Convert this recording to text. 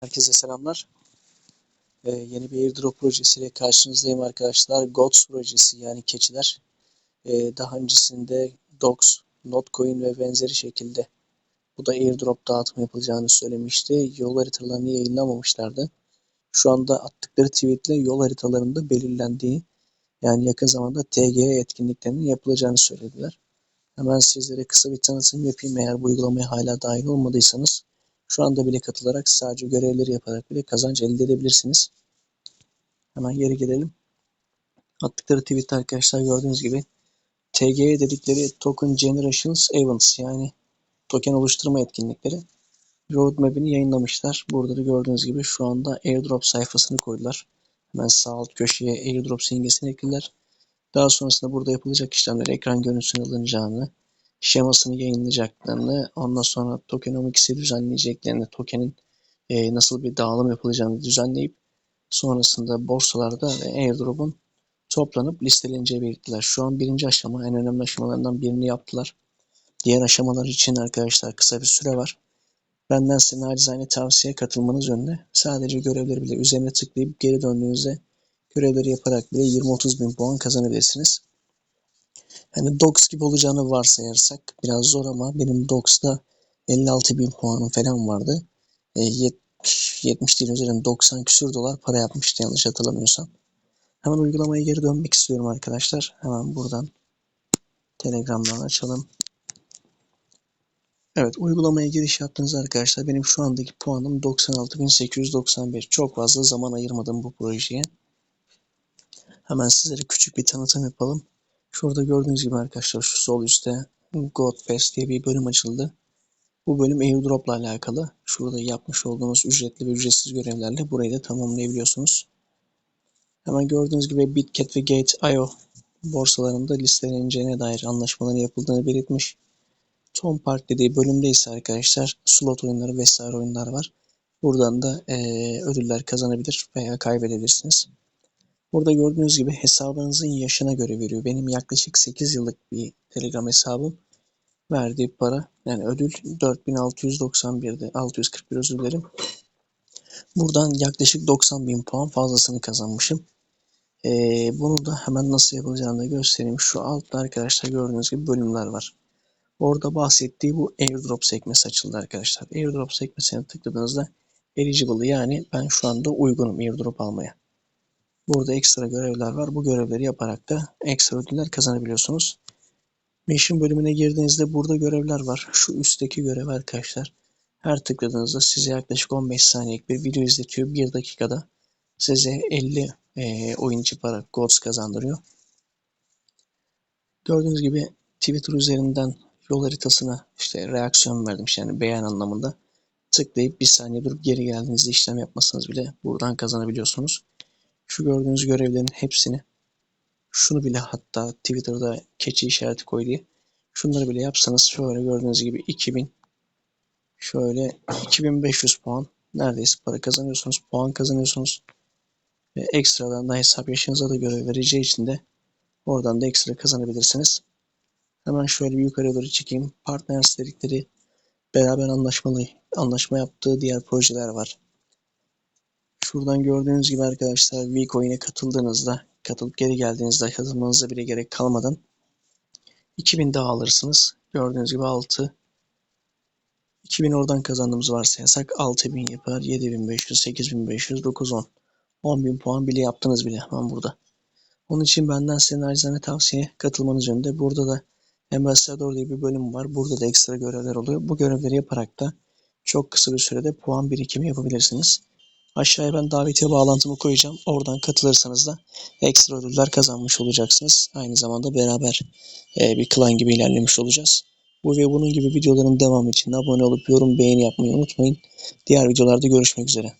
Herkese selamlar. Ee, yeni bir airdrop projesiyle karşınızdayım arkadaşlar. GOTS projesi yani keçiler. Ee, daha öncesinde DOX, Notcoin ve benzeri şekilde bu da airdrop dağıtım yapılacağını söylemişti. Yol haritalarını yayınlamamışlardı. Şu anda attıkları tweetle yol haritalarında belirlendiği yani yakın zamanda TGE etkinliklerinin yapılacağını söylediler. Hemen sizlere kısa bir tanıtım yapayım eğer bu uygulamaya hala dahil olmadıysanız. Şu anda bile katılarak sadece görevleri yaparak bile kazanç elde edebilirsiniz. Hemen geri gelelim. Attıkları tweet arkadaşlar gördüğünüz gibi TGE dedikleri Token Generations Events yani token oluşturma etkinlikleri roadmap'ini yayınlamışlar. Burada da gördüğünüz gibi şu anda airdrop sayfasını koydular. Hemen sağ alt köşeye airdrop simgesini eklediler. Daha sonrasında burada yapılacak işlemler ekran görüntüsünü alınacağını, şemasını yayınlayacaklarını, ondan sonra tokenomics'i düzenleyeceklerini, tokenin e, nasıl bir dağılım yapılacağını düzenleyip sonrasında borsalarda ve airdrop'un toplanıp listeleneceği belirttiler. Şu an birinci aşama, en önemli aşamalarından birini yaptılar. Diğer aşamalar için arkadaşlar kısa bir süre var. Benden size nacizane tavsiye katılmanız yönünde. Sadece görevleri bile üzerine tıklayıp geri döndüğünüzde görevleri yaparak bile 20-30 bin puan kazanabilirsiniz. Hani Dox gibi olacağını varsayarsak biraz zor ama benim Dox'ta 56 bin puanım falan vardı. E, 70, 70 değil üzerinde 90 küsür dolar para yapmıştı yanlış hatırlamıyorsam. Hemen uygulamaya geri dönmek istiyorum arkadaşlar. Hemen buradan Telegram'dan açalım. Evet uygulamaya giriş yaptınız arkadaşlar. Benim şu andaki puanım 96.891. Çok fazla zaman ayırmadım bu projeye. Hemen sizlere küçük bir tanıtım yapalım. Şurada gördüğünüz gibi arkadaşlar şu sol üstte God Pass diye bir bölüm açıldı. Bu bölüm airdrop ile alakalı. Şurada yapmış olduğumuz ücretli ve ücretsiz görevlerle burayı da tamamlayabiliyorsunuz. Hemen gördüğünüz gibi Bitget ve Gate.io borsalarında listeleneceğine dair anlaşmaların yapıldığını belirtmiş. Tom Park dediği bölümde ise arkadaşlar slot oyunları vesaire oyunlar var. Buradan da e, ödüller kazanabilir veya kaybedebilirsiniz. Burada gördüğünüz gibi hesabınızın yaşına göre veriyor. Benim yaklaşık 8 yıllık bir Telegram hesabım verdiği para yani ödül 4691'di. 641 özür dilerim. Buradan yaklaşık 90 bin puan fazlasını kazanmışım. Ee, bunu da hemen nasıl yapılacağını da göstereyim. Şu altta arkadaşlar gördüğünüz gibi bölümler var. Orada bahsettiği bu airdrop sekmesi açıldı arkadaşlar. Airdrop sekmesine tıkladığınızda eligible yani ben şu anda uygunum airdrop almaya. Burada ekstra görevler var. Bu görevleri yaparak da ekstra ödüller kazanabiliyorsunuz. Mission bölümüne girdiğinizde burada görevler var. Şu üstteki görev arkadaşlar. Her tıkladığınızda size yaklaşık 15 saniyelik bir video izletiyor. 1 dakikada size 50 e, oyuncu para gods kazandırıyor. Gördüğünüz gibi Twitter üzerinden yol haritasına işte reaksiyon verdim yani beğen anlamında. Tıklayıp bir saniye durup geri geldiğinizde işlem yapmasanız bile buradan kazanabiliyorsunuz. Şu gördüğünüz görevlerin hepsini şunu bile hatta Twitter'da keçi işareti koy diye şunları bile yapsanız şöyle gördüğünüz gibi 2000 şöyle 2500 puan neredeyse para kazanıyorsunuz puan kazanıyorsunuz ve ekstradan da hesap yaşınıza da göre vereceği için de oradan da ekstra kazanabilirsiniz. Hemen şöyle bir yukarı doğru çekeyim. Partners dedikleri beraber anlaşmalı anlaşma yaptığı diğer projeler var. Şuradan gördüğünüz gibi arkadaşlar Vcoin'e katıldığınızda, katılıp geri geldiğinizde katılmanıza bile gerek kalmadan 2000 daha alırsınız. Gördüğünüz gibi 6 2000 oradan kazandığımız varsayarsak 6000 yapar. 7500, 8500, 910. 10.000 puan bile yaptınız bile hemen burada. Onun için benden size nacizane tavsiye katılmanız yönünde. Burada da Ambassador diye bir bölüm var. Burada da ekstra görevler oluyor. Bu görevleri yaparak da çok kısa bir sürede puan birikimi yapabilirsiniz. Aşağıya ben davetiye bağlantımı koyacağım. Oradan katılırsanız da ekstra ödüller kazanmış olacaksınız. Aynı zamanda beraber e, bir klan gibi ilerlemiş olacağız. Bu ve bunun gibi videoların devamı için abone olup yorum beğeni yapmayı unutmayın. Diğer videolarda görüşmek üzere.